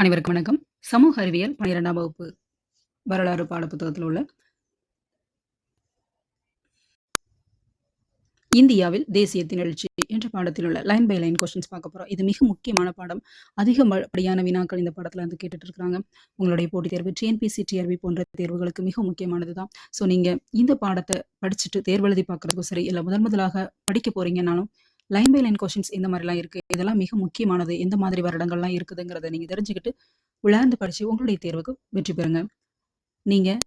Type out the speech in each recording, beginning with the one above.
அனைவருக்கும் வணக்கம். சமூக அறிவியல் 12ஆம் வகுப்பு வரலாறு பாடப்புத்தகத்தில் உள்ள இந்தியாவில் தேசியத்தின் எழுச்சி என்ற பாடத்தில் உள்ள லைன் பை லைன் கொஸ்டின்ஸ் பார்க்க போறோம். இது மிக முக்கியமான பாடம். அதிகப்படியான வினாக்கள் இந்த பாடத்தில் வந்து கேட்டுட்டு இருக்காங்க. உங்களுடைய போட்டித் தேர்வு, டிஎன்பிசி டிஆர்பி போன்ற தேர்வுகளுக்கு மிக முக்கியமானது தான். ஸோ நீங்கள் இந்த பாடத்தை படிச்சுட்டு தேர்வு எழுதி பார்க்கறதுக்கும் சரி, இல்லை முதல் முதலாக படிக்க போறீங்கன்னாலும், லைன் பை லைன் கொஷின்ஸ் இந்த மாதிரிலாம் இருக்குது இதெல்லாம் மிக முக்கியமானது. எந்த மாதிரி வருடங்கள்லாம் இருக்குதுங்கிறத நீங்கள் தெரிஞ்சுக்கிட்டு, உழார்ந்து படித்து உங்களுடைய தேர்வுக்கு வெற்றி பெறுங்க. நீங்கள்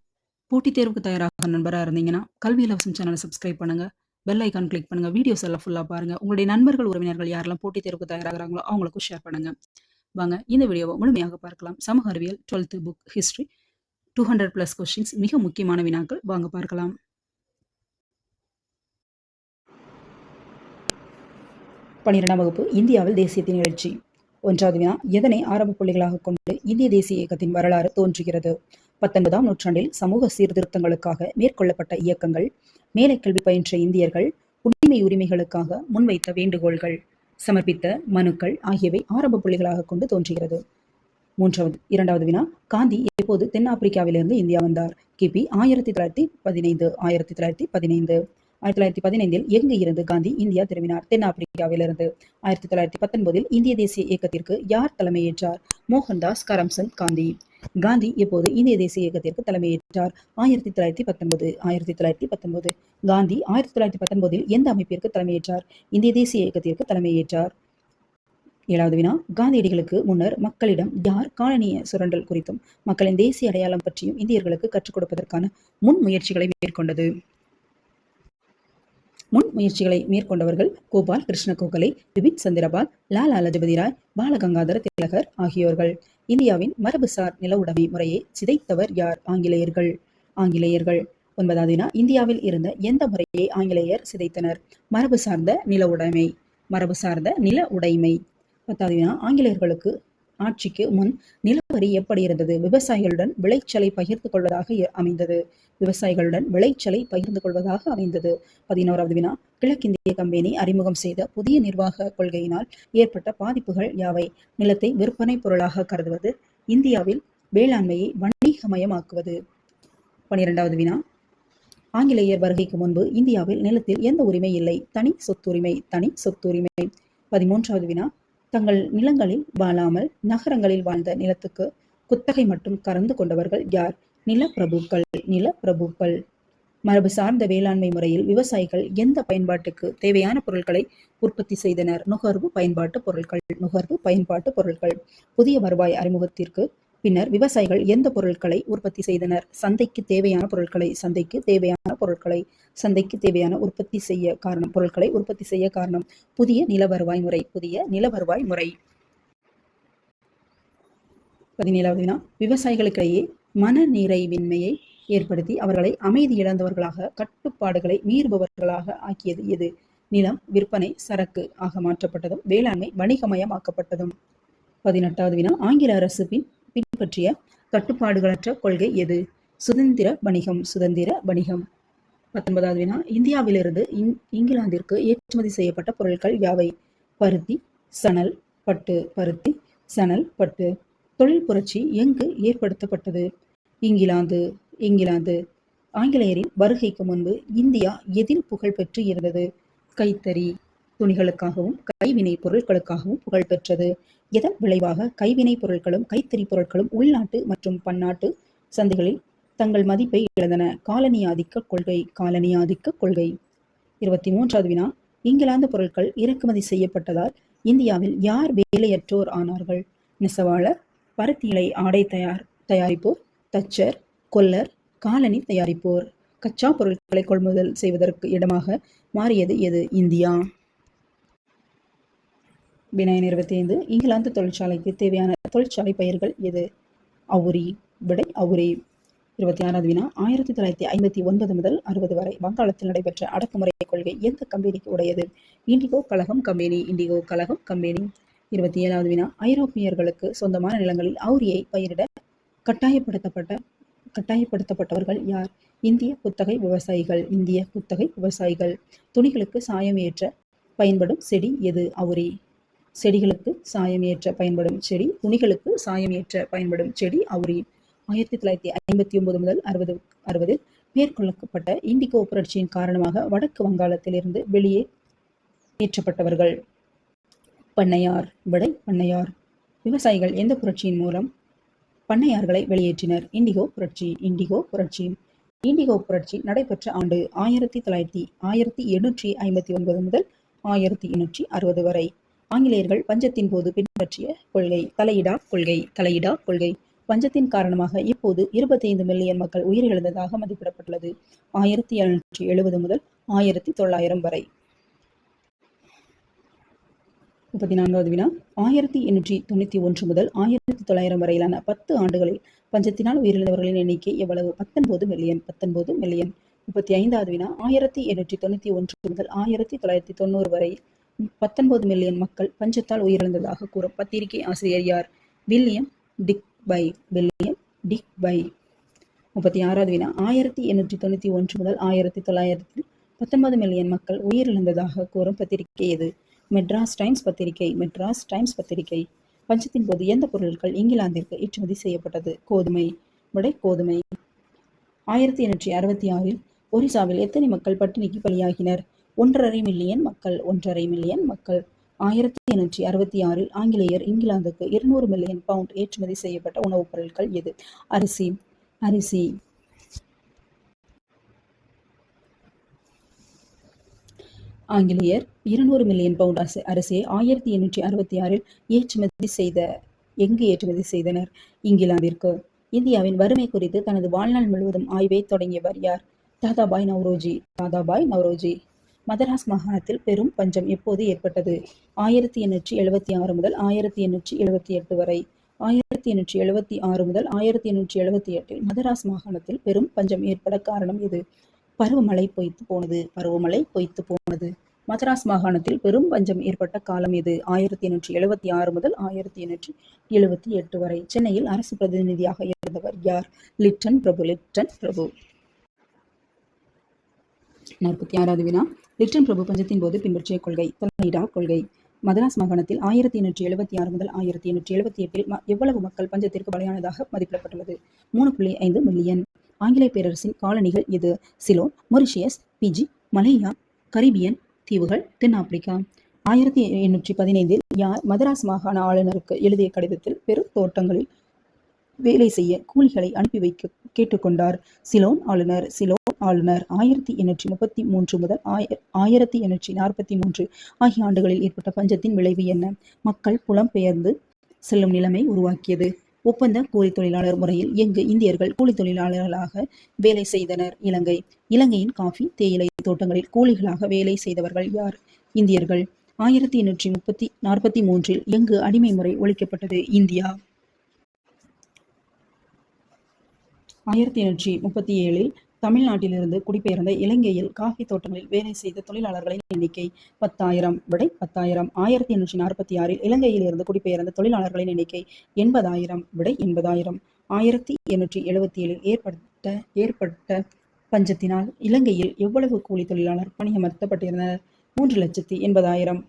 போட்டித் தேர்வுக்கு தயாராக நண்பராக இருந்தீங்கன்னா, கல்வி இலவசம் சேனலை சப்ஸ்கிரைப் பண்ணுங்கள் பெல் ஐக்கான் கிளிக் பண்ணுங்கள் வீடியோஸ் எல்லாம் ஃபுல்லாக பாருங்கள் உங்களுடைய நண்பர்கள், உறவினர்கள் யாரெல்லாம் போட்டித் தேர்வுக்கு தயாராகிறாங்களோ அவங்களுக்கும் ஷேர் பண்ணுங்க. வாங்க இந்த வீடியோவை முழுமையாக பார்க்கலாம். சமூக அறிவியல் 12த் book history two hundred plus questions மிக முக்கியமான வினாக்கள். வாங்க பார்க்கலாம். பன்னிரெண்டாம் வகுப்பு இந்தியாவில் தேசியத்தின் எழுச்சி. ஒன்றாவது வினா எதனை ஆரம்ப புள்ளிகளாக கொண்டு இந்திய தேசிய இயக்கத்தின் வரலாறு தோன்றுகிறது? பத்தொன்பதாம் நூற்றாண்டில் சமூக சீர்திருத்தங்களுக்காக மேற்கொள்ளப்பட்ட இயக்கங்கள், மேலை கல்வி பயின்ற இந்தியர்கள், உரிமை உரிமைகளுக்காக முன்வைத்த வேண்டுகோள்கள், சமர்ப்பித்த மனுக்கள் ஆகியவை ஆரம்ப புள்ளிகளாக கொண்டு தோன்றுகிறது. மூன்றாவது இரண்டாவது வினா காந்தி எப்போது தென்னாப்பிரிக்காவிலிருந்து இந்தியா வந்தார்? கிபி ஆயிரத்தி தொள்ளாயிரத்தி பதினைந்து ஆயிரத்தி தொள்ளாயிரத்தி பதினைந்து ஆயிரத்தி தொள்ளாயிரத்தி பதினைந்தில் எங்கு இருந்து காந்தி இந்தியா திரும்பினார்? தென்னாப்பிரிக்காவிலிருந்து. ஆயிரத்தி தொள்ளாயிரத்தி பத்தொன்பதில் இந்திய தேசிய இயக்கத்திற்கு யார் தலைமையேற்றார்? மோகன்தாஸ் கரம்சந்த் காந்தி. காந்தி எப்போது இந்திய தேசிய இயக்கத்திற்கு தலைமையேற்றார்? ஆயிரத்தி தொள்ளாயிரத்தி பத்தொன்பது ஆயிரத்தி தொள்ளாயிரத்தி பத்தொன்பது காந்தி ஆயிரத்தி தொள்ளாயிரத்தி பத்தொன்பதில் எந்த அமைப்பிற்கு தலைமையேற்றார்? இந்திய தேசிய இயக்கத்திற்கு தலைமையேற்றார். ஏழாவது வினா காந்தியடிகளுக்கு முன்னர் மக்களிடம் யார் காலனிய சுரண்டல் குறித்தும், மக்களின் தேசிய அடையாளம் பற்றியும் இந்தியர்களுக்கு கற்றுக் கொடுப்பதற்கான முன் முயற்சிகளை மேற்கொண்டது? முன் முயற்சிகளை மேற்கொண்டவர்கள் கோபால் கிருஷ்ண கோகலே, விபின் சந்திரபால், லாலா லஜபதி ராய், பாலகங்காதர திலகர் ஆகியோர்கள். இந்தியாவின் மரபுசார் நிலவுடைமை முறையை சிதைத்தவர் யார்? ஆங்கிலேயர்கள். ஆங்கிலேயர்கள். ஒன்பதாவது வினா இந்தியாவில் இருந்த எந்த முறையை ஆங்கிலேயர் சிதைத்தனர்? மரபு சார்ந்த நில உடைமை. மரபு சார்ந்த நில உடைமை. பத்தாவது வினா ஆங்கிலேயர்களுக்கு ஆட்சிக்கு முன் நிலவரி எப்படி இருந்தது? விவசாயிகளுடன் விளைச்சலை பகிர்ந்து கொள்வதாக அமைந்தது. விவசாயிகளுடன் விளைச்சலை பகிர்ந்து கொள்வதாக அமைந்தது. பதினோராவது வினா கிழக்கிந்திய கம்பெனி அறிமுகம் செய்த புதிய நிர்வாக கொள்கையினால் ஏற்பட்ட பாதிப்புகள் யாவை? நிலத்தை விற்பனை பொருளாக கருதுவது, இந்தியாவில் வேளாண்மையை வணிகமயமாக்குவது. பனிரெண்டாவது வினா ஆங்கிலேயர் வருகைக்கு முன்பு இந்தியாவில் நிலத்தில் எந்த உரிமை இல்லை? தனி சொத்துரிமை. தனி சொத்துரிமை. பதிமூன்றாவது வினா தங்கள் நிலங்களில் வாழாமல் நகரங்களில் வாழ்ந்த நிலத்துக்கு குத்தகை மட்டும் கறந்து கொண்டவர்கள் யார்? நிலப்பிரபுக்கள். நிலப்பிரபுக்கள். மரபு சார்ந்த வேளாண்மை முறையில் விவசாயிகள் எந்த பயன்பாட்டுக்கு தேவையான பொருட்களை உற்பத்தி செய்தனர்? நுகர்வு பயன்பாட்டு பொருட்கள். நுகர்வு பயன்பாட்டு பொருட்கள். புதிய வருவாய் அறிமுகத்திற்கு பின்னர் விவசாயிகள் எந்த பொருட்களை உற்பத்தி செய்தனர்? சந்தைக்கு தேவையான பொருட்களை. சந்தைக்கு தேவையான பொருட்களை. சந்தைக்கு தேவையான உற்பத்தி செய்ய காரணம் பொருட்களை உற்பத்தி செய்ய காரணம் புதிய நில வருவாய் முறை. புதிய நில வருவாய் முறை. பதினேழாவது வினா விவசாயிகளுக்கிடையே மன நிறைவின்மையை ஏற்படுத்தி அவர்களை அமைதி இழந்தவர்களாக, கட்டுப்பாடுகளை மீறுபவர்களாக ஆக்கியது எது? நிலம் விற்பனை சரக்கு ஆக மாற்றப்பட்டதும், வேளாண்மை வணிகமயமாக்கப்பட்டதும். பதினெட்டாவது வினா ஆங்கில அரசு பின் பின்பற்றிய கட்டுப்பாடுகளற்ற கொள்கை எது? சுதந்திர வணிகம். சுதந்திர வணிகம். பத்தொன்பதாவது வினா இந்தியாவிலிருந்து இங்கிலாந்திற்கு ஏற்றுமதி செய்யப்பட்ட பொருட்கள் யாவை? பருத்தி, சணல், பட்டு. பருத்தி, சணல், பட்டு. தொழில் புரட்சி எங்கு ஏற்படுத்தப்பட்டது? இங்கிலாந்து. இங்கிலாந்து. ஆங்கிலேயரின் வருகைக்கு முன்பு இந்தியா எதில் புகழ் பெற்று இருந்தது? கைத்தறி துணிகளுக்காகவும், கைவினை பொருட்களுக்காகவும் புகழ் பெற்றது. இதன் விளைவாக கைவினை பொருட்களும், கைத்தறி பொருட்களும் உள்நாட்டு மற்றும் பன்னாட்டு சந்தைகளில் தங்கள் மதிப்பை இழந்தன. காலனியாதிக்க கொள்கை. காலனியாதிக்க கொள்கை. இருபத்தி மூன்றாவது வினா இங்கிலாந்து பொருட்கள் இறக்குமதி செய்யப்பட்டதால் இந்தியாவில் யார் வேலையற்றோர் ஆனார்கள்? நெசவாளர், பருத்தி ஆடை தயார் தயாரிப்போர், தச்சர், கொல்லர், காலனி தயாரிப்போர். கச்சா பொருட்களை கொள்முதல் செய்வதற்கு இடமாக மாறியது எது? இந்தியா. வினாயன் இருபத்தி ஐந்து இங்கிலாந்து தொழிற்சாலைக்கு தேவையான தொழிற்சாலை பெயர்கள் எது? அவுரி. விடை அவுரி. இருபத்தி ஆறாவது வினா ஆயிரத்தி தொள்ளாயிரத்தி ஐம்பத்தி ஒன்பது முதல் அறுபது வரை வங்காளத்தில் நடைபெற்ற அடக்குமுறை கொள்கை எந்த கம்பெனிக்கு உடையது? இண்டிகோ கழகம் கம்பெனி. இண்டிகோ கழகம் கம்பெனி. இருபத்தி ஏழாவது வினா ஐரோப்பியர்களுக்கு சொந்தமான நிலங்களில் அவுரியை பயிரிட கட்டாயப்படுத்தப்பட்ட கட்டாயப்படுத்தப்பட்டவர்கள் யார்? இந்திய குத்தகை விவசாயிகள். இந்திய குத்தகை விவசாயிகள். துணிகளுக்கு சாயம் ஏற்ற பயன்படும் செடி எது? அவுரி. செடிகளுக்கு சாயம் ஏற்ற பயன்படும் செடி துணிகளுக்கு சாயம் ஏற்ற பயன்படும் செடி அவுரி. ஆயிரத்தி தொள்ளாயிரத்தி ஐம்பத்தி ஒன்பது முதல் அறுபது அறுபதில் மேற்கொள்ளப்பட்ட இண்டிகோ புரட்சியின் காரணமாக வடக்கு வங்காளத்திலிருந்து வெளியே ஏற்றப்பட்டவர்கள். பண்ணையார் விடை பண்ணையார். விவசாயிகள் எந்த புரட்சியின் மூலம் பண்ணையார்களை வெளியேற்றினர்? இண்டிகோ புரட்சி இண்டிகோ புரட்சி. இண்டிகோ புரட்சி நடைபெற்ற ஆண்டு ஆயிரத்தி தொள்ளாயிரத்தி ஆயிரத்தி எண்ணூற்றி ஐம்பத்தி ஒன்பது முதல் ஆயிரத்தி எண்ணூற்றி அறுபது வரை. ஆங்கிலேயர்கள் பஞ்சத்தின் போது பின்பற்றிய கொள்கை தலையிடா கொள்கை தலையிடா கொள்கை. பஞ்சத்தின் காரணமாக இப்போது இருபத்தைந்து மில்லியன் மக்கள் உயிரிழந்ததாக மதிப்பிடப்பட்டுள்ளது. ஆயிரத்தி எழுநூற்றி எழுபது முதல் ஆயிரத்தி தொள்ளாயிரம் வரை. முப்பத்தி நான்காவது வினா. ஆயிரத்தி எண்ணூற்றி தொண்ணூற்றி ஒன்று முதல் ஆயிரத்தி தொள்ளாயிரம் வரையிலான பத்து ஆண்டுகளில் பஞ்சத்தினால் உயிரிழந்தவர்களின் எண்ணிக்கை எவ்வளவு? பத்தொன்பது மில்லியன் பத்தொன்பது மில்லியன். முப்பத்தி ஐந்தாவது வினா. ஆயிரத்தி எண்ணூற்றி தொண்ணூற்றி ஒன்று முதல் ஆயிரத்தி தொள்ளாயிரத்தி தொண்ணூறு வரை. பத்தொன்பது மில்லியன் மக்கள் பஞ்சத்தால் உயிரிழந்ததாக கூறும். பத்திரிகை ஆசிரியர் யார்? William Digby William Digby. முப்பத்தி ஆறாவது வினா. ஆயிரத்தி எண்ணூற்றி தொண்ணூற்றி ஒன்று முதல் ஆயிரத்தி தொள்ளாயிரத்தி பத்தொன்பது மில்லியன் மக்கள் உயிரிழந்ததாக கூறும் பத்திரிகை எது? மெட்ராஸ் டைம்ஸ் பத்திரிகை மெட்ராஸ் டைம்ஸ் பத்திரிகை. பஞ்சத்தின் போது எந்த பொருட்கள் இங்கிலாந்திற்கு ஏற்றுமதி செய்யப்பட்டது? கோதுமை விடை கோதுமை. ஆயிரத்தி எண்ணூற்றி அறுபத்தி ஆறில் ஒரிசாவில் எத்தனை மக்கள் பட்டினிக்கு பலியாகினர்? ஒன்றரை மில்லியன் மக்கள் ஒன்றரை மில்லியன் மக்கள். ஆயிரத்தி எண்ணூற்றி அறுபத்தி ஆறில் ஆங்கிலேயர் இங்கிலாந்துக்கு இருநூறு மில்லியன் பவுண்ட் ஏற்றுமதி செய்யப்பட்ட உணவுப் பொருட்கள் எது? அரிசி அரிசி. ஆங்கிலேயர் இருநூறு மில்லியன் பவுண்ட் அரிசி அரிசியை ஆயிரத்தி எண்ணூற்றி அறுபத்தி ஆறில் ஏற்றுமதி செய்த எங்கு ஏற்றுமதி செய்தனர்? இங்கிலாந்திற்கு. இந்தியாவின் வறுமை குறித்து தனது வாழ்நாள் முழுவதும் ஆய்வை தொடங்கியவர் யார்? தாதாபாய் நவ்ரோஜி. தாதாபாய் நவ்ரோஜி. மதராஸ் மாகாணத்தில் பெரும் பஞ்சம் எப்போது ஏற்பட்டது? ஆயிரத்தி எண்ணூற்றி எழுபத்தி ஆறு முதல் ஆயிரத்தி எண்ணூற்றி எழுபத்தி எட்டு வரை. ஆயிரத்தி எண்ணூற்றி எழுபத்தி ஆறு முதல் ஆயிரத்தி எண்ணூற்றி எழுபத்தி எட்டில் மதராஸ் மாகாணத்தில் பெரும் பஞ்சம் ஏற்பட காரணம் எது? பருவமழை பொய்த்து போனது. பருவமழை பொய்த்து போனது. மதராஸ் மாகாணத்தில் பெரும் பஞ்சம் ஏற்பட்ட காலம் எது? ஆயிரத்தி எண்ணூற்றி எழுபத்தி ஆறு முதல் ஆயிரத்தி எண்ணூற்றி எழுபத்தி எட்டு வரை. சென்னையில் அரசு பிரதிநிதியாக இருந்தவர் யார்? லிட்டன் பிரபு லிட்டன் பிரபு. நாற்பத்தி ஆறாவது வினா. லிட்டன் பிரபு பஞ்சத்தின் போது பின்பற்றிய கொள்கை தலையிடா கொள்கை. மதராஸ் மாகாணத்தில் ஆயிரத்தி எண்ணூற்றி எழுபத்தி ஆறு முதல் ஆயிரத்தி எண்ணூற்றி எழுபத்தி எட்டில் எவ்வளவு மக்கள் பஞ்சத்திற்கு பலியானதாக மதிப்பிடப்பட்டுள்ளது? மூணு புள்ளி ஐந்து மில்லியன். ஆங்கிலேய பேரரசின் காலனிகள் இது Ceylon Mauritius Fiji Malaya Caribbean தீவுகள் தென்னாப்பிரிக்கா. ஆயிரத்தி எண்ணூற்றி பதினைந்தில் யார் மதராஸ் மாகாண ஆளுநருக்கு எழுதிய கடிதத்தில் பெரும் தோட்டங்களில் வேலை செய்ய கூலிகளை அனுப்பி வைக்க கேட்டுக்கொண்டார். சிலோன் ஆளுநர் சிலோன் ஆளுநர் ஆயிரத்தி எண்ணூற்றி முப்பத்தி மூன்று முதல் ஆய- ஆயிரத்தி எண்ணூற்றி நாற்பத்தி மூன்று ஆகிய ஆண்டுகளில் ஏற்பட்ட பஞ்சத்தின் விளைவு என்ன? மக்கள் புலம்பெயர்ந்து செல்லும் நிலைமை உருவாக்கியது. ஒப்பந்த கூலி தொழிலாளர் முறையில் எங்கு இந்தியர்கள் கூலி தொழிலாளர்களாக வேலை செய்தனர். இலங்கை இலங்கையின் காஃபி தேயிலை தோட்டங்களில் கூலிகளாக வேலை செய்தவர்கள் யார்? இந்தியர்கள். ஆயிரத்தி எண்ணூற்றி முப்பத்தி நாற்பத்தி மூன்றில் எங்கு அடிமை முறை ஒழிக்கப்பட்டது? இந்தியா. ஆயிரத்தி எண்ணூற்றி முப்பத்தி ஏழில் தமிழ்நாட்டிலிருந்து குடிபெயர்ந்த இலங்கையில் காஃபி தோட்டங்களில் வேலை செய்த தொழிலாளர்களின் எண்ணிக்கை பத்தாயிரம் விடை பத்தாயிரம். ஆயிரத்தி எண்ணூற்றி நாற்பத்தி ஆறில் இலங்கையிலிருந்து குடிபெயர்ந்த தொழிலாளர்களின் எண்ணிக்கை எண்பதாயிரம் விடை எண்பதாயிரம். ஆயிரத்தி எண்ணூற்றி எழுபத்தி ஏழில் ஏற்பட்ட ஏற்பட்ட பஞ்சத்தினால் இலங்கையில் எவ்வளவு கூலி தொழிலாளர் பணியமர்த்தப்பட்டிருந்தனர்? மூன்று லட்சத்தி எண்பதாயிரம்.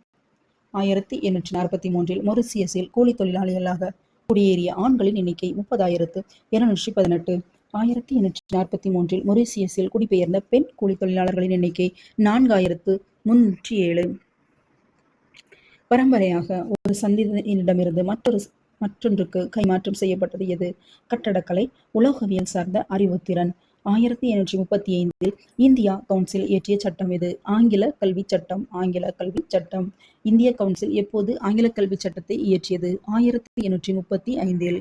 ஆயிரத்தி எண்ணூற்றி நாற்பத்தி மூன்றில் மொரிசியஸில் கூலி தொழிலாளிகளாக குடியேறிய ஆண்களின் எண்ணிக்கை முப்பதாயிரத்து இருநூற்றி பதினெட்டு. ஆயிரத்தி எண்ணூற்றி நாற்பத்தி மூன்றில் மொரிசியஸில் குடிபெயர்ந்த பெண் கூலி தொழிலாளர்களின் எண்ணிக்கை நான்காயிரத்து முன்னூற்றி ஏழு. பரம்பரையாக ஒரு சந்ததியினரிடமிருந்து மற்றொரு மற்றொன்றுக்கு கைமாற்றம் செய்யப்பட்டது எது? கட்டடக்கலை உலோகவியல் சார்ந்த அறிவுத்திறன். ஆயிரத்தி எண்ணூற்றி முப்பத்தி ஐந்தில் இந்தியா கவுன்சில் இயற்றிய சட்டம் இது ஆங்கில கல்வி சட்டம் ஆங்கில கல்வி சட்டம். இந்திய கவுன்சில் எப்போது ஆங்கில கல்வி சட்டத்தை இயற்றியது? ஆயிரத்தி எண்ணூற்றி முப்பத்தி ஐந்தில்.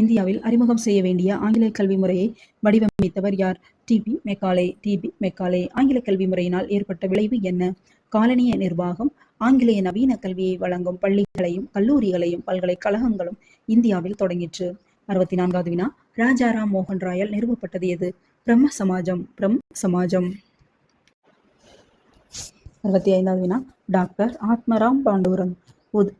இந்தியாவில் அறிமுகம் செய்ய வேண்டிய ஆங்கில கல்வி முறையை வடிவமைத்தவர் யார்? TB Macaulay. TB Macaulay. ஆங்கில கல்வி முறையினால் ஏற்பட்ட விளைவு என்ன? காலனிய நிர்வாகம் ஆங்கிலேய நவீன கல்வியை வழங்கும் பள்ளிகளையும் கல்லூரிகளையும் பல்கலைக்கழகங்களும் இந்தியாவில் தொடங்கிற்று. அறுபத்தி நான்காவது வினா ராஜாராம் மோகன் ராயால் நிறுவப்பட்டது எது? பிரம்ம சமாஜம். பிரம் சமாஜம். அறுபத்தி ஐந்தாவது வினா. டாக்டர் ஆத்மராம் பாண்டூரன்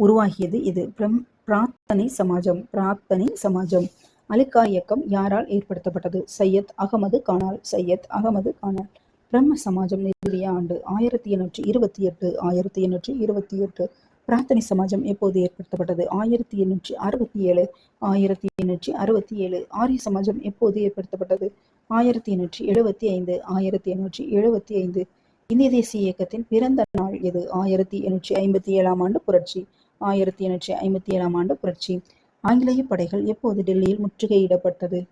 உருவாகியது இது பிரம் பிரார்த்தனை சமாஜம் பிரார்த்தனை சமாஜம். அலிகா இயக்கம் யாரால் ஏற்படுத்தப்பட்டது? சையத் அகமது கானால் சையத் அகமது கானால். பிரம்ம சமாஜம் நிறுவிய ஆண்டு ஆயிரத்தி எண்ணூற்றி இருபத்தி எட்டு ஆயிரத்தி எண்ணூற்றி இருபத்தி எட்டு. பிரார்த்தனை சமாஜம் எப்போது ஏற்படுத்தப்பட்டது? ஆயிரத்தி எண்ணூற்றி அறுபத்தி ஏழு ஆயிரத்தி எண்ணூற்றி அறுபத்தி ஏழு. ஆரிய சமாஜம் எப்போது ஏற்படுத்தப்பட்டது? ஆயிரத்தி எண்ணூற்றி எழுபத்தி ஐந்து ஆயிரத்தி எண்ணூற்றி எழுபத்தி ஐந்து. இந்திய தேசிய இயக்கத்தின் பிறந்த நாள் எது? ஆயிரத்தி எண்ணூற்றி ஐம்பத்தி ஏழாம் ஆண்டு புரட்சி. ஆயிரத்தி எண்ணூற்றி ஐம்பத்தி ஏழாம் ஆண்டு புரட்சி. ஆங்கிலேய படைகள் எப்போது டெல்லியில் முற்றுகையிடப்பட்டது?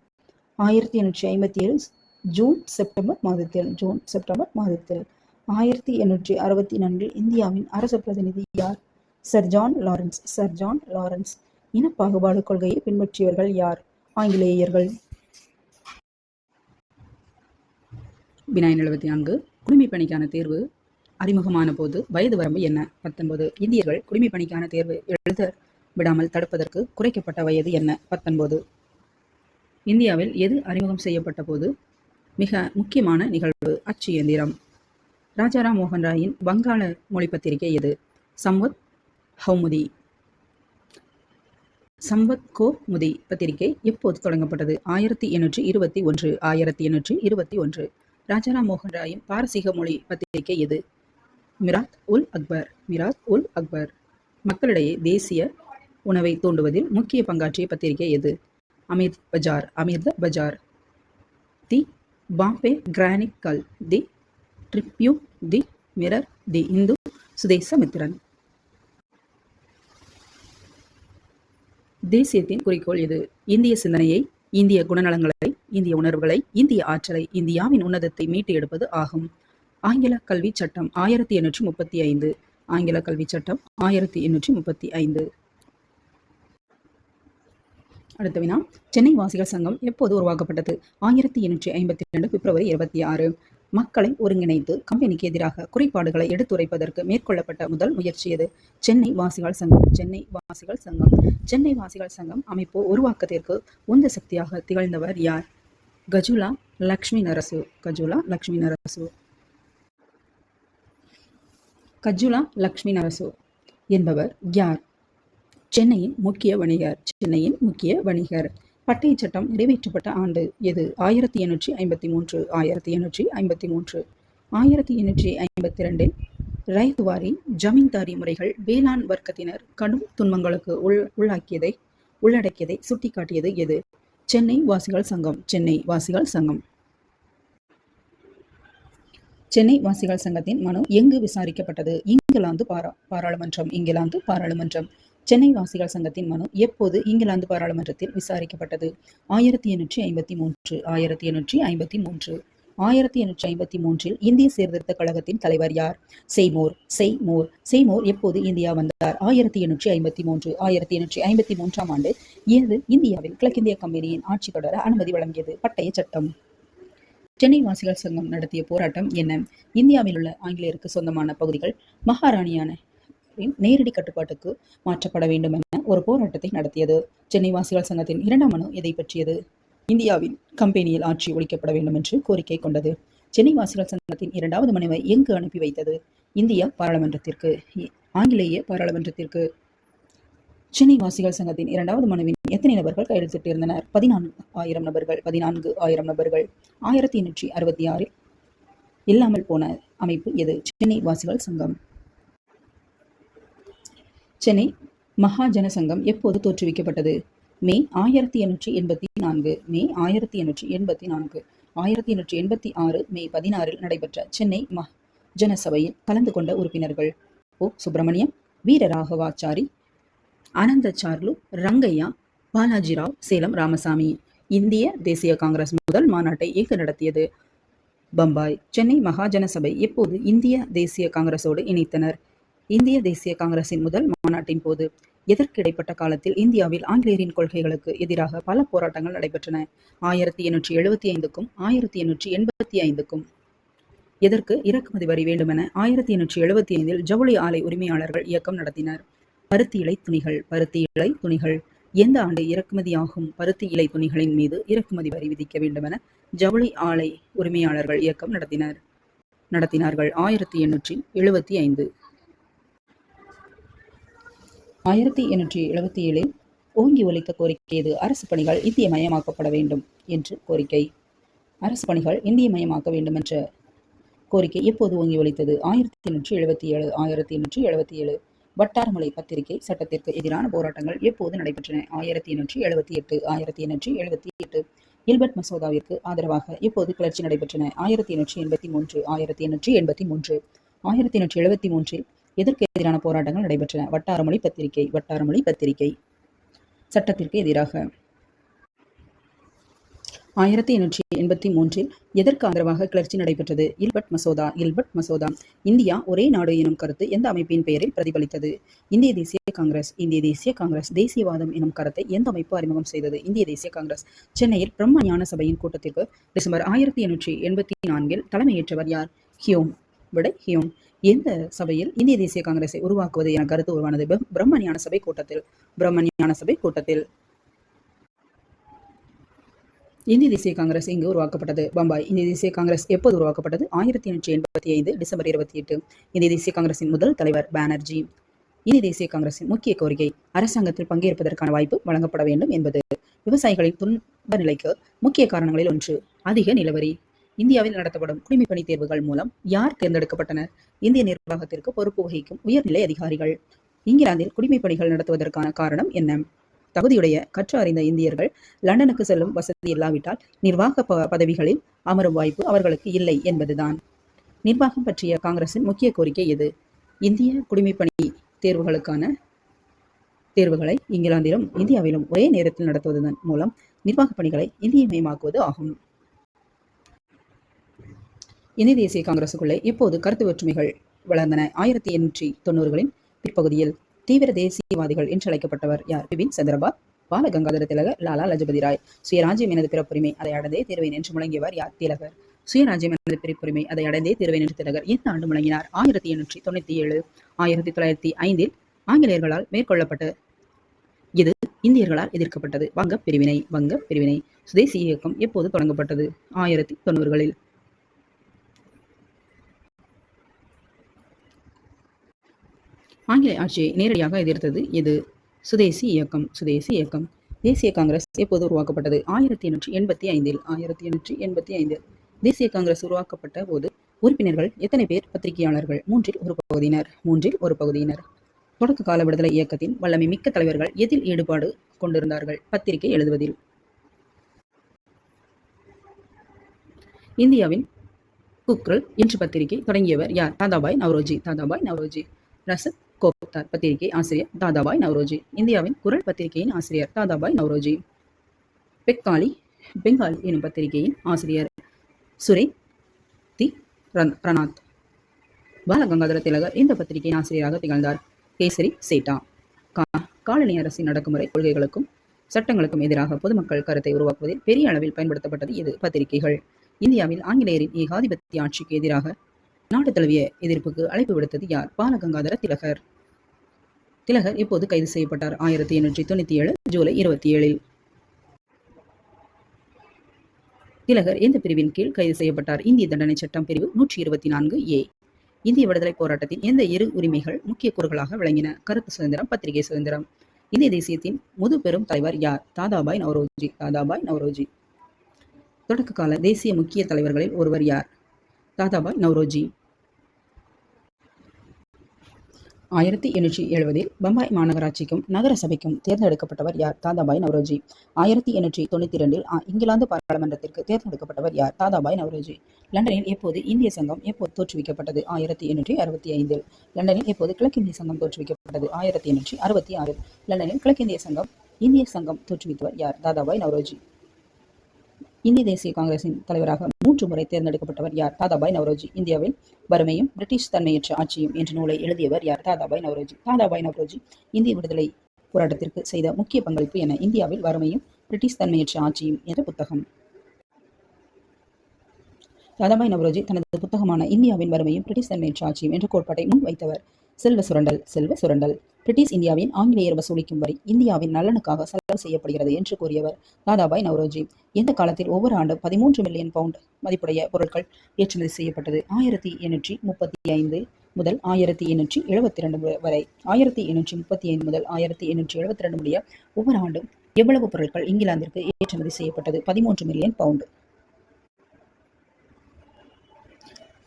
ஆயிரத்தி எண்ணூற்றி ஐம்பத்தி ஏழு ஜூன் செப்டம்பர் மாதத்தில். ஜூன் செப்டம்பர் மாதத்தில். ஆயிரத்தி எண்ணூற்றி அறுபத்தி நான்கில் இந்தியாவின் அரசு பிரதிநிதி யார்? Sir John Lawrence. Sir John Lawrence இன பாகுபாடு கொள்கையை பின்பற்றியவர்கள் யார்? ஆங்கிலேயர்கள். வினாய் எழுபத்தி நான்கு. குடிமைப் பணிக்கான தேர்வு அறிமுகமான போது வயது வரம்பு என்ன? பத்தொன்பது. இந்தியர்கள் குடிமைப் பணிக்கான தேர்வு எழுத விடாமல் தடுப்பதற்கு குறைக்கப்பட்ட வயது என்ன? பத்தொன்பது. இந்தியாவில் எது அறிமுகம் செய்யப்பட்ட போது மிக முக்கியமான நிகழ்வு? அச்சு இயந்திரம். ராஜாராம் மோகன் ராயின் வங்காள மொழி பத்திரிகை எது? சம்வத் ஹவுமுதி. சம்பத் கோ முதி பத்திரிகை எப்போது தொடங்கப்பட்டது? ஆயிரத்தி எண்ணூற்றி இருபத்தி ஒன்று. ஆயிரத்தி எண்ணூற்றி இருபத்தி ஒன்று. ராஜாராம் மோகன் ராயின் பாரசீக மொழி பத்திரிகை எது? மிராத் உல் அக்பர் மிராத் உல் அக்பர். மக்களிடையே தேசிய உணவை தூண்டுவதில் முக்கிய பங்காற்றிய பத்திரிகை எது? Amrit Bazar Amrita Bazar. The Bombay Chronicle the Tribune the Mirror the Hindu Swadesamitran தேசியத்தின் குறிக்கோள் எது? இந்திய சிந்தனையை இந்திய குணநலங்களை இந்திய உணர்வுகளை இந்திய ஆற்றலை இந்தியாவின் உன்னதத்தை மீட்டு எடுப்பது ஆகும். ஆங்கில கல்வி சட்டம் ஆயிரத்தி எண்ணூற்றி முப்பத்தி ஐந்து. ஆங்கில கல்வி சட்டம் ஆயிரத்தி எண்ணூற்றி முப்பத்தி ஐந்து. அடுத்த வினா. சென்னை வாசிகள் சங்கம் எப்போது உருவாக்கப்பட்டது? ஆயிரத்தி எண்ணூற்றி ஐம்பத்தி ரெண்டு பிப்ரவரி இருபத்தி ஆறு. மக்களை ஒருங்கிணைத்து கம்பெனிக்கு எதிராக குறைபாடுகளை எடுத்துரைப்பதற்கு மேற்கொள்ளப்பட்ட முதல் முயற்சி எது? சென்னை வாசிகள் சங்கம் சென்னை வாசிகள் சங்கம். சென்னை வாசிகள் சங்கம் அமைப்பு உருவாக்கத்திற்கு உந்த சக்தியாக திகழ்ந்தவர் யார்? கஜுலா லக்ஷ்மி நரசு. கஜுலா லக்ஷ்மி நரசு. கஜுலா லக்ஷ்மி நரசு என்பவர் யார்? சென்னையின் முக்கிய வணிகர் சென்னையின் முக்கிய வணிகர். பட்டை சட்டம் நிறைவேற்றப்பட்ட ஆண்டு எது? ஆயிரத்தி எண்ணூற்றி ஐம்பத்தி மூன்று ஆயிரத்தி எண்ணூற்றி ஐம்பத்தி மூன்று ஆயிரத்தி எண்ணூற்றி ஐம்பத்தி ரெண்டில் ரைத்துவாரி ஜமீன்தாரி முறைகள் வேளாண் வர்க்கத்தினர் கடும் துன்பங்களுக்கு உள் உள்ளாக்கியதை உள்ளடக்கியதை சுட்டிக்காட்டியது எது? சென்னை வாசிகள் சங்கம் சென்னை வாசிகள் சங்கம். சென்னை வாசிகள் சங்கத்தின் மனு எங்கு விசாரிக்கப்பட்டது? இங்கிலாந்து பாரா பாராளுமன்றம் இங்கிலாந்து பாராளுமன்றம். சென்னை வாசிகள் சங்கத்தின் மனு எப்போது இங்கிலாந்து பாராளுமன்றத்தில் விசாரிக்கப்பட்டது? ஆயிரத்தி எண்ணூற்றி ஐம்பத்தி மூன்று ஆயிரத்தி எண்ணூற்றி ஐம்பத்தி மூன்று. ஆயிரத்தி எண்ணூற்றி ஐம்பத்தி மூன்றில் இந்திய சீர்திருத்த கழகத்தின் தலைவர் யார்? செய்மோர் செய்மோர் செய்மோர் எப்போது இந்தியா வந்தார்? ஆயிரத்தி எண்ணூற்றி ஐம்பத்தி மூன்று ஆயிரத்தி எண்ணூற்றி ஐம்பத்தி மூன்றாம் ஆண்டு ஏது இந்தியாவில் கிழக்கிந்திய கம்பெனியின் ஆட்சி தொடர அனுமதி வழங்கியது. பட்டய சட்டம். சென்னை வாசிகள் சங்கம் நடத்திய போராட்டம் என்ன? இந்தியாவில் உள்ள ஆங்கிலேயருக்கு சொந்தமான பகுதிகள் மகாராணியான நேரடி கட்டுப்பாட்டுக்கு மாற்றப்பட வேண்டும் என ஒரு போராட்டத்தை நடத்தியது. சென்னை வாசிகள் சங்கத்தின் இரண்டாம் மனு எதை பற்றியது? இந்தியாவின் கம்பெனியில் ஆட்சி ஒழிக்கப்பட வேண்டும் என்று கோரிக்கை கொண்டது. சென்னை வாசிகள் சங்கத்தின் இரண்டாவது மனுவை எங்கு அனுப்பி வைத்தது? இந்திய பாராளுமன்றத்திற்கு ஆங்கிலேய பாராளுமன்றத்திற்கு சென்னை வாசிகள் சங்கத்தின் இரண்டாவது மனுவின் எத்தனை நபர்கள் கையெழுத்திட்டிருந்தனர் பதினான்கு ஆயிரம் நபர்கள் பதினான்கு ஆயிரம் நபர்கள் ஆயிரத்தி எண்ணூற்றி அறுபத்தி ஆறில் இல்லாமல் போன அமைப்பு எது? சென்னை வாசிகள் சங்கம். சென்னை மகாஜன சங்கம் எப்போது தோற்றுவிக்கப்பட்டது? மே ஆயிரத்தி எண்ணூற்றி எண்பத்தி நான்கு மே ஆயிரத்தி எண்ணூற்றி எண்பத்தி நான்கு ஆயிரத்தி எண்ணூற்றி எண்பத்தி ஆறு மே பதினாறில் நடைபெற்ற சென்னை ம ஜனசபையில் கலந்து கொண்ட உறுப்பினர்கள். ஓ சுப்பிரமணியம் வீரராகவாச்சாரி அனந்தச்சார்லு ரங்கையா பாலாஜிராவ் சேலம் ராமசாமி. இந்திய தேசிய காங்கிரஸ் முதல் மாநாட்டை இங்கு நடத்தியது. பம்பாய் சென்னை மகாஜன சபை எப்போது இந்திய தேசிய காங்கிரஸோடு இணைத்தனர்? இந்திய தேசிய காங்கிரசின் முதல் மாநாட்டின் போது எதற்கு இடைப்பட்ட காலத்தில் இந்தியாவில் ஆங்கிலேயரின் கொள்கைகளுக்கு எதிராக பல போராட்டங்கள் நடைபெற்றன? ஆயிரத்தி எண்ணூற்றி எழுபத்தி ஐந்துக்கும் ஆயிரத்தி எண்ணூற்றி எண்பத்தி ஐந்துக்கும். எதற்கு இறக்குமதி வரி வேண்டுமென ஆயிரத்தி எண்ணூற்றி எழுபத்தி ஐந்தில் ஜவுளி ஆலை உரிமையாளர்கள் இயக்கம் நடத்தினர். பருத்தி இலை துணிகள் பருத்தி இலை துணிகள். எந்த ஆண்டு இறக்குமதியாகும் பருத்தி இலை துணிகளின் மீது இறக்குமதி வரி விதிக்க வேண்டுமென ஜவுளி ஆலை உரிமையாளர்கள் இயக்கம் நடத்தினர். நடத்தினார்கள் ஆயிரத்தி எண்ணூற்றி எழுபத்தி ஐந்து. ஆயிரத்தி எண்ணூற்றி எழுபத்தி ஏழில் ஓங்கி ஒலித்த கோரிக்கையது அரசு பணிகள் இந்திய மயமாக்கப்பட வேண்டும் என்று கோரிக்கை. அரசு பணிகள் இந்திய மயமாக்க வேண்டும் என்ற கோரிக்கை எப்போது ஓங்கி ஒலித்தது? ஆயிரத்தி எண்ணூற்றி எழுபத்தி ஏழு ஆயிரத்தி எண்ணூற்றி எழுபத்தி ஏழு. வட்டாரமலை பத்திரிகை சட்டத்திற்கு எதிரான போராட்டங்கள் எப்போது நடைபெற்றன? ஆயிரத்தி எண்ணூற்றி எழுபத்தி எட்டு ஆயிரத்தி எண்ணூற்றி எழுபத்தி எட்டு. இல்பர்ட் மசோதாவிற்கு ஆதரவாக எப்போது கிளர்ச்சி நடைபெற்றன? ஆயிரத்தி எண்ணூற்றி எண்பத்தி மூன்று ஆயிரத்தி எண்ணூற்றி எண்பத்தி மூன்று. ஆயிரத்தி எண்ணூற்றி எழுபத்தி மூன்றில் எதற்கு எதிரான போராட்டங்கள் நடைபெற்றன? வட்டாரமொழி பத்திரிகை வட்டாரமொழி பத்திரிகை சட்டத்திற்கு எதிராக ஆயிரத்தி எண்ணூற்றி எண்பத்தி மூன்றில் எதற்கு ஆதரவாக கிளர்ச்சி நடைபெற்றது? இல்பர்ட் மசோதா இல்பர்ட் மசோதா. இந்தியா ஒரே நாடு எனும் கருத்து எந்த அமைப்பின் பெயரில் பிரதிபலித்தது? இந்திய தேசிய காங்கிரஸ் இந்திய தேசிய காங்கிரஸ் தேசியவாதம் எனும் கருத்தை எந்த அமைப்பு அறிமுகம் செய்தது? இந்திய தேசிய காங்கிரஸ். சென்னையில் பிரம்ம ஞான சபையின் கூட்டத்திற்கு டிசம்பர் ஆயிரத்தி எண்ணூற்றி எண்பத்தி நான்கில் தலைமையேற்றவர் யார்? ஹியோம். விடை ஹியோம். எந்த சபையில் இந்திய தேசிய காங்கிரஸை உருவாக்குவது என கருத்து உருவானது? பிரம்ம ஞான சபை கூட்டத்தில். பிரம்ம ஞான சபை கூட்டத்தில். இந்திய தேசிய காங்கிரஸ் இங்கு உருவாக்கப்பட்டது. பம்பாய் இந்திய தேசிய காங்கிரஸ் எப்போது உருவாக்கப்பட்டது? ஆயிரத்தி எண்ணூற்றி எண்பத்தி ஐந்து டிசம்பர் இருபத்தி எட்டு. இந்திய தேசிய காங்கிரசின் முதல் தலைவர் பானர்ஜி. இந்திய தேசிய காங்கிரசின் முக்கிய கோரிக்கை அரசாங்கத்தில் பங்கேற்பதற்கான வாய்ப்பு வழங்கப்பட வேண்டும் என்பது. விவசாயிகளின் துன்ப நிலைக்கு முக்கிய காரணங்களில் ஒன்று அதிக நிலவரி. இந்தியாவில் நடத்தப்படும் குடிமைப்பணி தேர்வுகள் மூலம் யார் தேர்ந்தெடுக்கப்பட்டனர்? இந்திய நிர்வாகத்திற்கு பொறுப்பு வகிக்கும் உயர்நிலை அதிகாரிகள். இங்கிலாந்தில் குடிமைப்பணிகள் நடத்துவதற்கான காரணம் என்ன? தகுதியுடைய கற்று அறிந்த இந்தியர்கள் லண்டனுக்கு செல்லும் வசதி இல்லாவிட்டால் நிர்வாக பதவிகளில் அமரும் வாய்ப்பு அவர்களுக்கு இல்லை என்பதுதான். நிர்வாகம் பற்றிய காங்கிரசின் முக்கிய கோரிக்கை இது இந்திய குடிமைப்பணி தேர்வுகளுக்கான தேர்வுகளை இங்கிலாந்திலும் இந்தியாவிலும் ஒரே நேரத்தில் நடத்துவதன் மூலம் நிர்வாகப் பணிகளை இந்தியமயமாக்குவது ஆகும். இந்திய தேசிய காங்கிரசுக்குள்ளே இப்போது கருத்து வேற்றுமைகள் வளர்ந்தன. ஆயிரத்தி எண்ணூற்றி தொண்ணூறுகளின் பிற்பகுதியில் தீவிர தேசியவாதிகள் என்று அழைக்கப்பட்டவர் யார்? பிபின் சந்திரபாத் பாலகங்காதர திலகர் லாலா லஜபதி ராய். சுயராஜ்யம் எனது பிறப்புரிமை அதை அடைந்தே தீர்வேன் என்று முழங்கியவர் யார்? திலகர். சுயராஜ்யம் எனது பிறப்புரிமை அதை அடைந்தே தீர்வேன் என்று திலகர் எந்த ஆண்டு முழங்கினார்? ஆயிரத்தி எண்ணூற்றி தொண்ணூத்தி ஏழு ஆயிரத்தி தொள்ளாயிரத்தி ஐந்தில் ஆங்கிலேயர்களால் மேற்கொள்ளப்பட்ட இது இந்தியர்களால் எதிர்க்கப்பட்டது. வங்க பிரிவினை வங்க பிரிவினை. சுதேசி இயக்கம் எப்போது தொடங்கப்பட்டது? ஆயிரத்தி தொண்ணூறுகளில். ஆங்கில ஆட்சியை நேரடியாக எதிர்த்தது எது? சுதேசி இயக்கம் சுதேசி இயக்கம். தேசிய காங்கிரஸ் எப்போது உருவாக்கப்பட்டது? ஆயிரத்தி எண்ணூற்றி எண்பத்தி ஐந்தில். ஆயிரத்தி எண்ணூற்றி எண்பத்தி ஐந்தில். தேசிய காங்கிரஸ் உருவாக்கப்பட்ட போது உறுப்பினர்கள் எத்தனை பேர் பத்திரிகையாளர்கள்? மூன்றில் ஒரு பகுதியினர். மூன்றில் ஒரு பகுதியினர். தொடக்க கால விடுதலை இயக்கத்தின் வல்லமை மிக்க தலைவர்கள் எதில் ஈடுபாடு கொண்டிருந்தார்கள்? பத்திரிகை எழுதுவதில். இந்தியாவின் குக்ரல் என்று பத்திரிகை தொடங்கியவர் யார்? தாதாபாய் நவ்ரோஜி. தாதாபாய் நவ்ரோஜி. ரசத் கோப்தார் பத்திரிகை ஆசிரியர் தாதாபாய் நவ்ரோஜி. இந்தியாவின் குரல் பத்திரிகையின் ஆசிரியர் தாதாபாய் நவ்ரோஜி. பெக்காலி பெங்காலி எனும் பத்திரிகையின் ஆசிரியர் சுரே தி ரன்- பிரணாத் பாலகங்காதர திலகர் இந்த பத்திரிகையின் ஆசிரியராக திகழ்ந்தார். கேசரி சேட்டா. கா காலனி அரசின் நடக்குமுறை கொள்கைகளுக்கும் சட்டங்களுக்கும் எதிராக பொதுமக்கள் கருத்தை உருவாக்குவதில் பெரிய அளவில் பயன்படுத்தப்பட்டது இது பத்திரிகைகள். இந்தியாவில் ஆங்கிலேயரின் ஏகாதிபத்திய ஆட்சிக்கு எதிராக நாடு தழுவிய எதிர்ப்புக்கு அழைப்பு விடுத்தது யார்? பாலகங்காதர திலகர். திலகர் இப்போது கைது செய்யப்பட்டார். ஆயிரத்தி எண்ணூற்றி தொண்ணூத்தி ஏழு ஜூலை இருபத்தி ஏழில் திலகர் எந்த பிரிவின் கீழ் கைது செய்யப்பட்டார்? இந்திய தண்டனை சட்டம் பிரிவு நூற்றி இருபத்தி நான்கு ஏ. இந்திய விடுதலை போராட்டத்தின் எந்த இரு உரிமைகள் முக்கிய கூறுகளாக விளங்கின? கருத்து சுதந்திரம் பத்திரிகை சுதந்திரம். இந்திய தேசியத்தின் முது பெரும் தலைவர் யார்? தாதாபாய் நவரோஜி. தாதாபாய் நவரோஜி. தொடக்க கால தேசிய முக்கிய தலைவர்களில் ஒருவர் யார்? தாதாபாய் நவரோஜி. ஆயிரத்தி எண்ணூற்றி எழுபதில் பம்பாய் மாநகராட்சிக்கும் நகர சபைக்கும் தேர்ந்தெடுக்கப்பட்டவர் யார்? தாதாபாய் நவரோஜி. ஆயிரத்தி எண்ணூற்றி தொண்ணூற்றி இரண்டில் இங்கிலாந்து பாராளுமன்றத்திற்கு தேர்ந்தெடுக்கப்பட்டவர் யார்? தாதாபாய் நவரோஜி. லண்டனில் எப்போது இந்திய சங்கம் எப்போது தோற்றுவிக்கப்பட்டது? ஆயிரத்தி எண்ணூற்றி அறுபத்தி ஐந்தில். லண்டனில் எப்போது கிழக்கிந்திய சங்கம் தோற்றுவிக்கப்பட்டது? ஆயிரத்தி எண்ணூற்றி அறுபத்தி ஆறில். லண்டனில் கிழக்கிந்திய சங்கம் இந்திய சங்கம் தோற்றுவித்தவர் யார்? தாதாபாய் நவரோஜி. இந்திய தேசிய காங்கிரசின் தலைவராக மூன்று முறை தேர்ந்தெடுக்கப்பட்டவர் யார்? தாதாபாய் நவரோஜி. இந்தியாவில் வறுமையும் பிரிட்டிஷ் தன்மையற்ற ஆட்சியும் என்ற நூலை எழுதியவர் யார்? தாதாபாய் நவரோஜி. தாதாபாய் நவரோஜி இந்திய விடுதலை போராட்டத்திற்கு செய்த முக்கிய பங்களிப்பு என இந்தியாவில் வறுமையும் பிரிட்டிஷ் தன்மையற்ற ஆட்சியும் என்ற புத்தகம். தாதாபாய் நவரோஜி தனது புத்தகமான இந்தியாவின் வறுமையும் பிரிட்டிஷ் தன்மையற்ற ஆட்சியும் என்ற கோட்பாட்டை முன்வைத்தவர். செல்வ சுரண்டல் செல்வ சுரண்டல். பிரிட்டிஷ் இந்தியாவின் ஆங்கிலேயர் வசூலிக்கும் வரி இந்தியாவின் நலனுக்காக செலவு செய்யப்படுகிறது என்று கூறியவர் தாதாபாய் நவரோஜி. இந்த காலத்தில் ஒவ்வொரு ஆண்டும் பதிமூன்று மில்லியன் பவுண்ட் மதிப்புடைய பொருட்கள் ஏற்றுமதி செய்யப்பட்டது? ஆயிரத்தி எண்ணூற்றி முப்பத்தி ஐந்து முதல் ஆயிரத்தி எண்ணூற்றி எழுபத்தி ரெண்டு வரை. ஆயிரத்தி எண்ணூற்றி முப்பத்தி ஐந்து முதல் ஆயிரத்தி எண்ணூற்றி எழுபத்தி ரெண்டு முடிய ஒவ்வொரு ஆண்டும் எவ்வளவு பொருட்கள் இங்கிலாந்திற்கு ஏற்றுமதி செய்யப்பட்டது? பதிமூன்று மில்லியன் பவுண்ட்.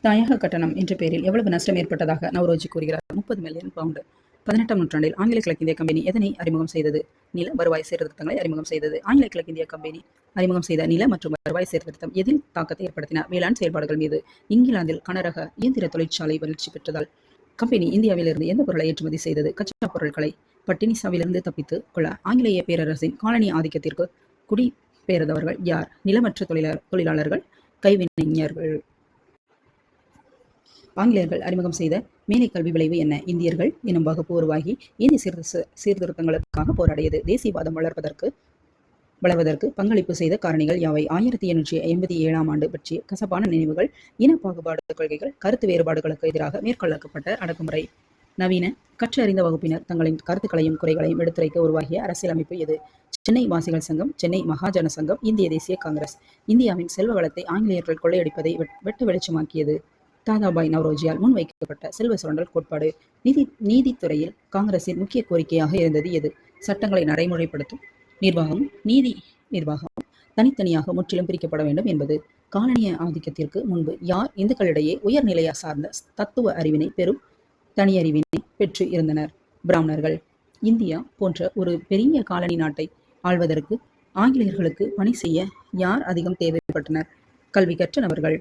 தாயக கட்டணம் என்ற பெயரில் எவ்வளவு நஷ்டம் ஏற்பட்டதாக நவரோஜி கூறுகிறார். முப்பது மில்லியன் பவுண்டு. பதினெட்டாம் நூற்றாண்டில் ஆங்கில கிழக்கிந்திய கம்பெனி எதனை அறிமுகம் செய்தது? நில வருவாய் சீர்திருத்தங்களை அறிமுகம் செய்தது. ஆங்கில கிழக்கிந்திய கம்பெனி அறிமுகம் செய்த நில மற்றும் வருவாய் சீர்திருத்தம் எதில் தாக்கத்தை ஏற்படுத்தின? வேளாண் செயல்பாடுகள் மீது இங்கிலாந்தில் கனரக இயந்திர தொழிற்சாலை வளர்ச்சி பெற்றதால் கம்பெனி இந்தியாவிலிருந்து எந்த பொருளை ஏற்றுமதி செய்தது? கச்சா பொருட்களை பட்டினிசாவிலிருந்து தப்பித்து கொள்ள ஆங்கிலேய பேரரசின் காலனி ஆதிக்கத்திற்கு குடிபெயர்ந்தவர்கள் யார்? நிலமற்ற தொழிலாளர்கள் கைவினைஞர்கள். ஆங்கிலேயர்கள் அறிமுகம் செய்த மேலை கல்வி விளைவு என்ன? இந்தியர்கள் எனும் வகுப்பு உருவாகி இந்திய சீர்திருத்த சீர்திருத்தங்களுக்காக போராடியது. தேசியவாதம் வளர்ப்பதற்கு வளர்வதற்கு பங்களிப்பு செய்த காரணிகள் யாவை? ஆயிரத்தி எண்ணூற்றி ஐம்பத்தி ஏழாம் ஆண்டு பற்றிய கசப்பான நினைவுகள் இன பாகுபாடு கொள்கைகள் கருத்து வேறுபாடுகளுக்கு எதிராக மேற்கொள்ளப்பட்ட அடக்குமுறை. நவீன கற்றறிந்த வகுப்பினர் தங்களின் கருத்துக்களையும் குறைகளையும் எடுத்துரைக்க உருவாகிய அரசியலமைப்பு எது? சென்னை வாசிகள் சங்கம் சென்னை மகாஜன சங்கம் இந்திய தேசிய காங்கிரஸ். இந்தியாவின் செல்வ வளத்தை ஆங்கிலேயர்கள் கொள்ளையடிப்பதை வெட்- வெட்ட வெளிச்சமாக்கியது. தாதாபாய் நவ்ரோஜியால் முன்வைக்கப்பட்ட செல்வ சுரண்டல் கோட்பாடு நீதி நீதித்துறையில் காங்கிரசின் முக்கிய கோரிக்கையாக இருந்தது எது? சட்டங்களை நடைமுறைப்படுத்தும் நிர்வாகம் நீதி நிர்வாகம் தனித்தனியாக முற்றிலும் பிரிக்கப்பட வேண்டும் என்பது காலனிய ஆதிக்கத்திற்கு முன்பு யார் இந்துக்களிடையே உயர்நிலையா சார்ந்த தத்துவ அறிவினை பெறும் தனியறிவினை பெற்று இருந்தனர். பிராமணர்கள் இந்தியா போன்ற ஒரு பெரிய காலனி நாட்டை ஆள்வதற்கு ஆங்கிலேயர்களுக்கு பணி செய்ய யார் அதிகம் தேவைப்பட்டனர்? கல்வி கற்ற நபர்கள்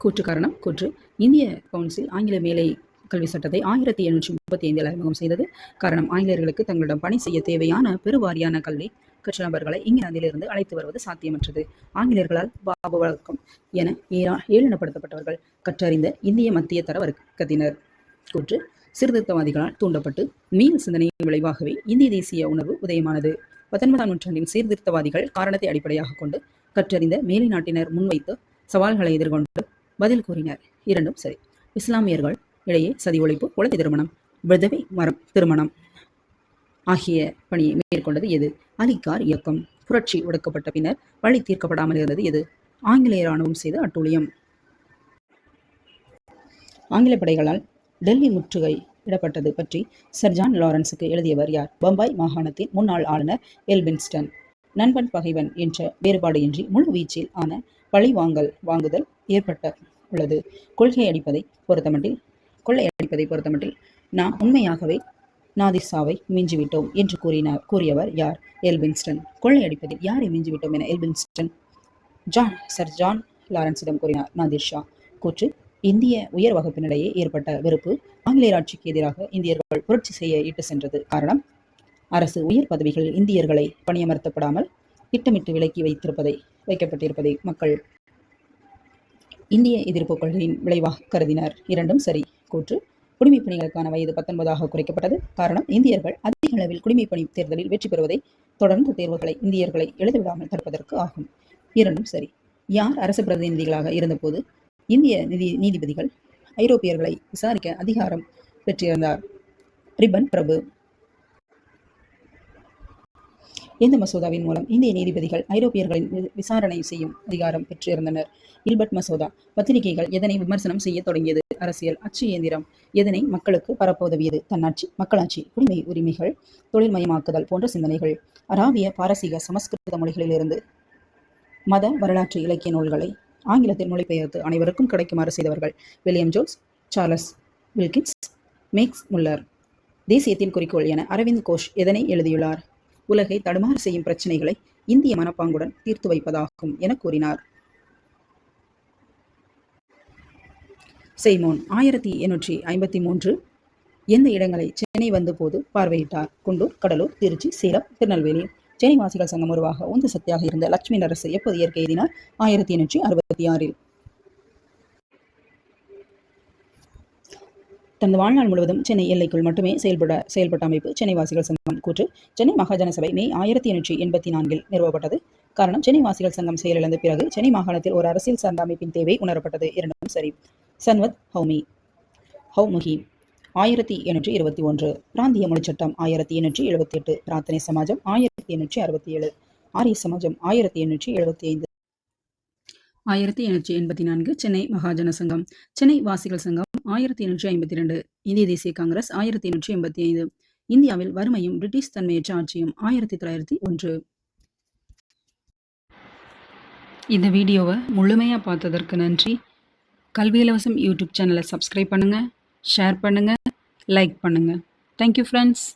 கூற்று காரணம் கூற்று. இந்திய கவுன்சில் ஆங்கில மேலை கல்வி சட்டத்தை ஆயிரத்தி எழுநூற்றி முப்பத்தி ஐந்தில் அறிமுகம் செய்தது. காரணம் ஆங்கிலேயர்களுக்கு தங்களிடம் பணி செய்ய தேவையான பெருவாரியான கல்வி கற்ற நபர்களை இங்கிலாந்திலிருந்து அழைத்து வருவது சாத்தியமற்றது. ஆங்கிலேயர்களால் பாபு வழக்கம் என ஏளனப்படுத்தப்பட்டவர்கள் கற்றறிந்த இந்திய மத்திய தர வர்க்கத்தினர் கூற்று சீர்திருத்தவாதிகளால் தூண்டப்பட்டு மீள் சிந்தனையின் விளைவாகவே இந்திய தேசிய உணர்வு உதயமானது. பத்தொன்பதாம் நூற்றாண்டின் சீர்திருத்தவாதிகள் காரணத்தை அடிப்படையாக கொண்டு கற்றறிந்த மேலை நாட்டினர் முன்வைத்து சவால்களை எதிர்கொண்டு பதில் கூறினர். இரண்டும் சரி. இஸ்லாமியர்கள் இடையே சதி ஒழிப்பு குழந்தை திருமணம் விதவை மரம் திருமணம் ஆகிய பணியை மேற்கொண்டது எது? அலிகார் இயக்கம். புரட்சி ஒடுக்கப்பட்ட பின்னர் வழி தீர்க்கப்படாமல் இருந்தது எது? ஆங்கிலேய இராணுவம் செய்த அட்டூழியம். ஆங்கில படைகளால் டெல்லி முற்றுகை இடப்பட்டது பற்றி சர் ஜான் லாரன்ஸுக்கு எழுதியவர் யார்? பம்பாய் மாகாணத்தின் முன்னாள் ஆளுநர் எல்பின்ஸ்டன் நண்பன் பகைவன் என்ற வேறுபாடு இன்றி முழு வீச்சில் ஆன பழி வாங்கல் வாங்குதல் ஏற்பட்ட உள்ளது கொள்கை அடிப்பதை பொறுத்தமட்டில் கொள்ளை அடிப்பதை பொறுத்தமட்டில் நாம் உண்மையாகவே நாதிசாவை மிஞ்சிவிட்டோம் என்று கூறினார் கூறியவர் யார்? எல்பின்ஸ்டன் கொள்ளை அடிப்பதில் யாரை மிஞ்சிவிட்டோம் என எல்பின்ஸ்டன் ஜான் சர் ஜான் லாரன்ஸிடம் கூறினார். Nadir Shah. கூற்று இந்திய உயர் வகுப்பினிடையே ஏற்பட்ட வெறுப்பு ஆங்கிலேயர் ஆட்சிக்கு எதிராக இந்தியர்கள் புரட்சி செய்ய இட்டு சென்றது. காரணம் அரசு உயர் பதவிகள் இந்தியர்களை பணியமர்த்தப்படாமல் திட்டமிட்டு விலக்கி வைத்திருப்பதை வைக்கப்பட்டிருப்பதை மக்கள் இந்திய எதிர்ப்பு கொள்கையின் விளைவாக கருதினர். இரண்டும் சரி. கூற்று குடிமைப் பணிகளுக்கான வயது பத்தொன்பதாக குறைக்கப்பட்டது. காரணம் இந்தியர்கள் அதிக அளவில் குடிமைப் பணி தேர்தலில் வெற்றி பெறுவதை தொடர்ந்து தேர்வுகளை இந்தியர்களை எழுதிவிடாமல் தடுப்பதற்கு ஆகும். இரண்டும் சரி. யார் அரசு பிரதிநிதிகளாக இருந்தபோது இந்திய நிதி நீதிபதிகள் ஐரோப்பியர்களை விசாரிக்க அதிகாரம் பெற்றிருந்தார். ரிபன் பிரபு இந்த மசோதாவின் மூலம் இந்திய நீதிபதிகள் ஐரோப்பியர்களின் விசாரணை செய்யும் அதிகாரம் பெற்றிருந்தனர். இல்பர்ட் மசோதா பத்திரிகைகள் எதனை விமர்சனம் செய்ய தொடங்கியது? அரசியல் அச்சு இயந்திரம் எதனை மக்களுக்கு பரப்ப உதவியது தன்னாட்சி மக்களாட்சி குடிமை உரிமைகள் தொழில்மயமாக்குதல் போன்ற சிந்தனைகள் அராபிய பாரசீக சமஸ்கிருத மொழிகளிலிருந்து மத வரலாற்று இலக்கிய நூல்களை ஆங்கிலத்தில் மொழிபெயர்த்து அனைவருக்கும் கிடைக்குமாறு செய்தவர்கள் வில்லியம் ஜோஸ் சார்லஸ் வில்கின்ஸ் மேக்ஸ் முல்லர். தேசியத்தின் குறிக்கோள் என அரவிந்த் கோஷ் எதனை எழுதியுள்ளார்? உலகை தடுமாறு செய்யும் பிரச்சனைகளை இந்திய மனப்பாங்குடன் தீர்த்து வைப்பதாகும் என கூறினார். செய்மோன் ஆயிரத்தி எண்ணூற்றி ஐம்பத்தி மூன்று எந்த இடங்களை சென்னை வந்த போது பார்வையிட்டார்? குண்டூர் கடலூர் திருச்சி சேலம் திருநெல்வேலி. சென்னை வாசிகள் சங்கம் உருவாக உந்து சக்தியாக இருந்த லட்சுமி நரசு எப்போது இயற்கை எழுதினார் ஆயிரத்தி எண்ணூற்றி அறுபத்தி ஆறில். தனது வாழ்நாள் முழுவதும் சென்னை எல்லைக்குள் மட்டுமே செயல்பட செயல்பட்ட அமைப்பு சென்னை வாசிகள் சங்கம் கூற்று சென்னை மகாஜன சபை மே ஆயிரத்தி எண்ணூற்றி எண்பத்தி நான்கில் நிறுவப்பட்டது. காரணம் சென்னை வாசிகள் சங்கம் செயலிழந்த பிறகு சென்னை மாகாணத்தில் ஒரு அரசியல் சார்ந்த அமைப்பின் தேவை உணரப்பட்டது. இரண்டும் சரி. சன்வத் ஹவுமி ஹவுமுகி ஆயிரத்தி எண்ணூற்றி இருபத்தி ஒன்று. பிராந்திய மொழிச்சட்டம் ஆயிரத்தி எண்ணூற்றி எழுபத்தி எட்டு பிரார்த்தனை சமாஜம் ஆயிரத்தி எண்ணூற்றி அறுபத்தி ஏழு ஆரிய சமாஜம் ஆயிரத்தி எண்ணூற்றி எழுபத்தி ஐந்து ஆயிரத்தி எண்ணூற்றி எண்பத்தி நான்கு. சென்னை மகாஜன சங்கம். சென்னை வாசிகள் சங்கம் ஆயிரத்தி எண்ணூற்றி ஐம்பத்தி ரெண்டு இந்திய தேசிய காங்கிரஸ் ஆயிரத்தி எண்ணூற்றி எண்பத்தி ஐந்து. இந்தியாவில் வறுமையும் பிரிட்டிஷ் தன்மையற்ற ஆட்சியும் ஆயிரத்தி தொள்ளாயிரத்தி ஒன்று. இந்த வீடியோவை முழுமையாக பார்த்ததற்கு நன்றி. கல்வி இலவசம் யூடியூப் சேனலை சப்ஸ்கிரைப் பண்ணுங்கள் ஷேர் பண்ணுங்கள் லைக் பண்ணுங்கள் தேங்க்யூ ஃப்ரெண்ட்ஸ்